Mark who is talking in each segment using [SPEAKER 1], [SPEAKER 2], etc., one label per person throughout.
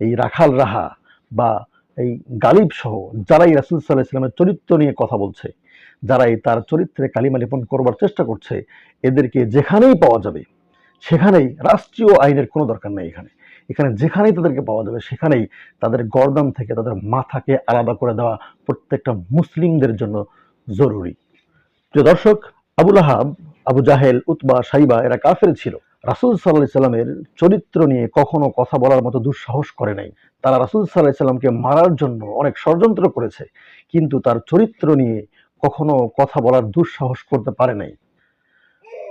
[SPEAKER 1] এই রাখাল রাহা বা এই গালিব সহ যারাই রাসুল সাল্লাহ ইসলামের চরিত্র নিয়ে কথা বলছে, যারাই তার চরিত্রে কালিমা লেপন করবার চেষ্টা করছে, এদেরকে যেখানেই পাওয়া যাবে, সেখানেই রাষ্ট্রীয় আইনের কোনো দরকার নেই এখানে। এখানে যেখানেই তাদেরকে পাওয়া যাবে, সেখানেই তাদের গর্দান থেকে তাদের মাথাকে আলাদা করে দেওয়া প্রত্যেকটা মুসলিমদের জন্য জরুরি। প্রিয় দর্শক, আবুল আহাব, আবু জাহেল, উতবা, সাইবা এরা কাফের ছিল। রাসুল সাল্লাহ সাল্লামের চরিত্র নিয়ে কখনো কথা বলার মতো দুঃসাহস করে নাই। তারা রাসুল সাল্লাহ সাল্লামকে মারার জন্য অনেক ষড়যন্ত্র করেছে, কিন্তু তার চরিত্র নিয়ে কখনো কথা বলার দুঃসাহস করতে পারে নাই।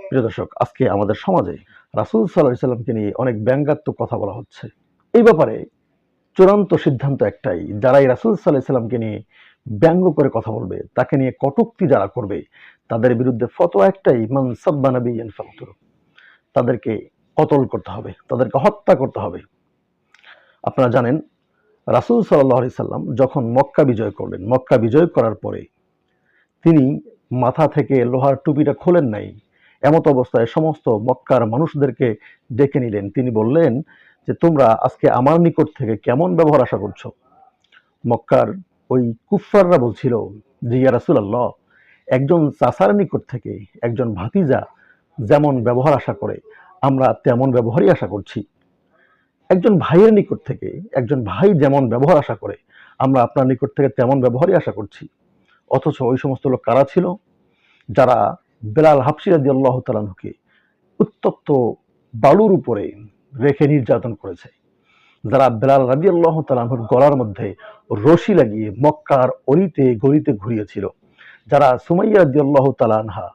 [SPEAKER 1] প্রিয় দর্শক, আজকে আমাদের সমাজে রাসুল সাল্লাহ সাল্লামকে নিয়ে অনেক ব্যঙ্গাত্মক কথা বলা হচ্ছে। এই ব্যাপারে চূড়ান্ত সিদ্ধান্ত একটাই, যারাই রাসুল সাল্লাহ সাল্লামকে নিয়ে ব্যঙ্গ করে কথা বলবে, তাকে নিয়ে কটুক্তি যারা করবে, তাদের বিরুদ্ধে ফতোয়া একটাই, মান সাব্বানাবি ফাকতুর। তাদেরকে কতল করতে হবে, তাদেরকে হত্যা করতে হবে। আপনারা জানেন, রাসুল সাল্লাহ আলি সাল্লাম যখন মক্কা বিজয় করলেন, মক্কা বিজয় করার পরে তিনি মাথা থেকে লোহার টুপিটা খোলেন নাই, এমত অবস্থায় সমস্ত মক্কার মানুষদেরকে ডেকে নিলেন। তিনি বললেন যে, তোমরা আজকে আমার নিকট থেকে কেমন ব্যবহার আশা করছ? মক্কার ওই কুফাররা বলছিল যে, ইয়া রাসুলাল্লাহ, একজন চাষার নিকট থেকে একজন ভাতিজা যেমন ব্যবহার আশা করে, আমরা তেমন ব্যবহারই আশা করছি। একজন ভাইয়ের নিকট থেকে, একজন ভাই যেমন ব্যবহার আশা করে, আমরা আপনার নিকট থেকে তেমন ব্যবহারই আশা করছি। অথচ ওই সমস্ত লোক কারা ছিল? যারা বেলাল হাফসিরাদি আল্লাহ তালানুকে উত্তপ্ত বালুর উপরে রেখে নির্যাতন করেছে। যারা বেলাল রাজি আল্লাহ তালাহুর গলার মধ্যে রশি লাগিয়ে মক্কার অলিতে গলিতে ঘুরিয়েছিল। যারা সুমাইয়া রাজি আল্লাহ তালানহা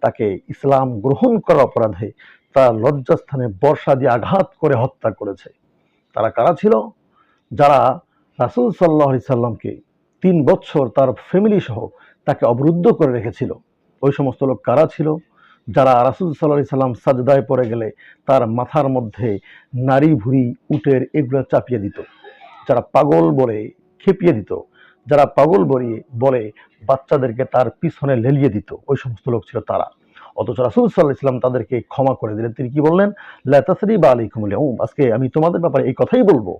[SPEAKER 1] তাকে ইসলাম গ্রহণ করার অপরাধে তার লজ্জাস্থানে বর্ষা দিয়ে আঘাত করে হত্যা করেছে। তারা কারা ছিল? যারা রাসুল সাল্লাহ সাল্লামকে তিন বছর তার ফ্যামিলি সহ তাকে অবরুদ্ধ করে রেখেছিল। ওই সমস্ত লোক কারা ছিল? যারা রাসুল সাল্লাহ সাল্লাম সাজদায় পড়ে গেলে তার মাথার মধ্যে নারী ভুরি উটের এগুলো চাপিয়ে দিত। যারা পাগল বলে খেপিয়ে দিত। যারা পাগল বলে বলে বাচ্চাদেরকে তার পিছনে লেলিয়ে দিত। ওই সমস্ত লোক ছিল তারা। অথচ রাসুল সাল্লাহ ইসলাম তাদেরকে ক্ষমা করে দিলেন। তিনি কি বললেন? লাতাসরি বা আলাইকুমুল আজকে আমি তোমাদের ব্যাপারে এই কথাই বলব।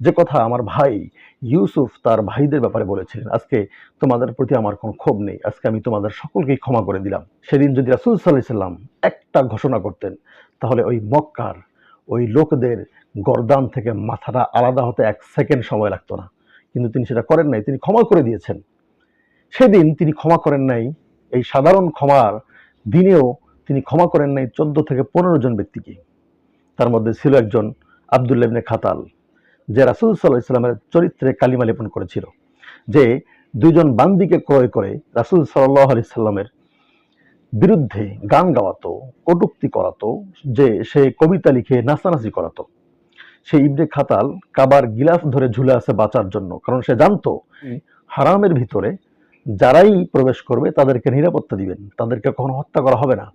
[SPEAKER 1] যে কথা আমার ভাই ইউসুফ তার ভাইদের ব্যাপারে বলেছিলেন। আজকে তোমাদের প্রতি আমার কোনো ক্ষোভ নেই। আজকে আমি তোমাদের সকলকেই ক্ষমা করে দিলাম। সেদিন যদি রাসুল সাল্লাহ একটা ঘোষণা করতেন, তাহলে ওই মক্কার ওই লোকদের গরদান থেকে মাথাটা আলাদা হতে এক সেকেন্ড সময় লাগতো না। কিন্তু তিনি সেটা করেন নাই, তিনি ক্ষমা করে দিয়েছেন। সেদিন তিনি ক্ষমা করেন নাই, এই সাধারণ ক্ষমার দিনেও তিনি ক্ষমা করেন নাই চোদ্দ থেকে পনেরো জন ব্যক্তিকে। তার মধ্যে ছিল একজন আবদুল্লাবনে খাতাল, যে রাসুল সাল্লাহ ইসলামের চরিত্রে কালিমা লেপন করেছিল। যে দুইজন বান্দিকে ক্রয় করে রাসুল সাল্লাহ আলি সাল্লামের বিরুদ্ধে গান গাওয়াতো, কটুক্তি করাতো, যে সে কবিতা লিখে নাচানাচি করাতো। সেই ইবনে খাতাল কাবার গিলাফ ধরে ঝুলে আছে বাঁচার জন্য। কারণ সে জানতো হারামের ভিতরে যারাই প্রবেশ করবে তাদেরকে নিরাপত্তা দিবেন তাদেরকে কখনো হত্যা করা হবে না।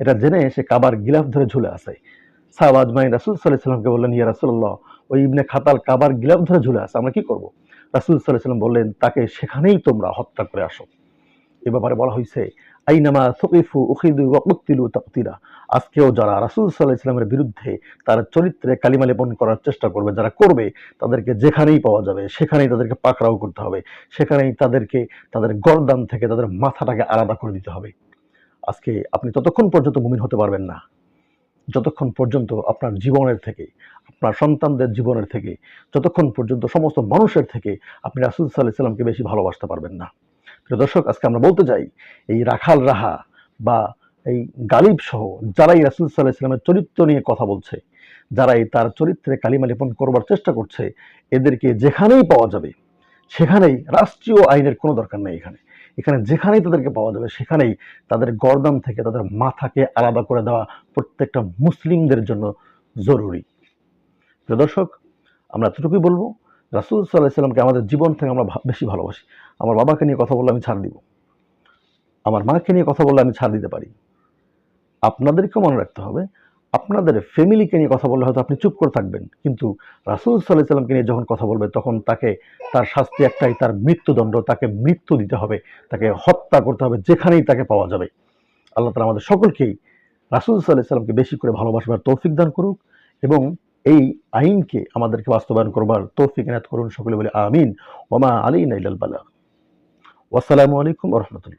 [SPEAKER 1] এটা জেনে সে কাবার গিলাফ ধরে ঝুলে আছে। সাহবাজ মাই রাসুল সাল্লাহ সাল্লামকে বললেন ইয়া রাসুল্লাহ ওই ইবনে খাতাল কাবার গিলাফ ধরে ঝুলে আছে আমরা কি করব? রাসুল সাল্লাহ সাল্লাম বললেন তাকে সেখানেই তোমরা হত্যা করে আসো। এ ব্যাপারে বলা হয়েছে আইনামা সকিফু উখিদু ওয়াকুতিলু তাকতিরা আজকেও যারা রাসুল সাল্লাহ ইসলামের বিরুদ্ধে তার চরিত্রে কালিমা লেপন করার চেষ্টা করবে, যারা করবে, তাদেরকে যেখানেই পাওয়া যাবে, সেখানেই তাদেরকে পাকড়াও করতে হবে, সেখানেই তাদেরকে তাদের গরদান থেকে তাদের মাথাটাকে আলাদা করে দিতে হবে। আজকে আপনি ততক্ষণ পর্যন্ত মুমিন হতে পারবেন না, যতক্ষণ পর্যন্ত আপনার জীবনের থেকে, আপনার সন্তানদের জীবনের থেকে, যতক্ষণ পর্যন্ত সমস্ত মানুষের থেকে আপনি রাসুল সাল্লাহ সাল্লামকে বেশি ভালোবাসতে পারবেন না। দর্শক, আজকে আমরা বলতে চাই, এই রাখাল রাহা বা এই গালিব সহ যারাই রাসুল সাল্লাহ ইসলামের চরিত্র নিয়ে কথা বলছে, যারাই তার চরিত্রে কালিমা লেপন করবার চেষ্টা করছে, এদেরকে যেখানেই পাওয়া যাবে, সেখানেই রাষ্ট্রীয় আইনের কোনো দরকার নেই এখানে। এখানে যেখানেই তাদেরকে পাওয়া যাবে, সেখানেই তাদের গর্দান থেকে, তাদের মাথাকে আলাদা করে দেওয়া প্রত্যেকটা মুসলিমদের জন্য জরুরি। প্রিয় দর্শক, আমরা এতটুকুই বলব। রাসুল সাল্লাহ সাল্লামকে আমাদের জীবন থেকে আমরা বেশি ভালোবাসি। আমার বাবাকে নিয়ে কথা বললে আমি ছাড় দিব। আমার মাকে নিয়ে কথা বললে আমি ছাড় দিতে পারি। আপনাদেরকেও মনে রাখতে হবে, আপনাদের ফ্যামিলিকে নিয়ে কথা বললে হয়তো আপনি চুপ করে থাকবেন। কিন্তু রাসুল সাল্লাহ সাল্লামকে নিয়ে যখন কথা বলবে, তখন তাকে তার শাস্তি একটাই, তার মৃত্যুদণ্ড, তাকে মৃত্যু দিতে হবে, তাকে হত্যা করতে হবে, যেখানেই তাকে পাওয়া যাবে। আল্লাহ তালা আমাদের সকলকেই রাসুল সাল্লাহ সাল্লামকে বেশি করে ভালোবাসবার তৌফিক দান করুক এবং এই আইনকে আমাদেরকে বাস্তবায়ন করবার তৌফিক করুন সকলে বলে আমিন। ওমা আলী নাইলাল বালা ওয়াসালামু আলাইকুম রহমতুল্লাহ।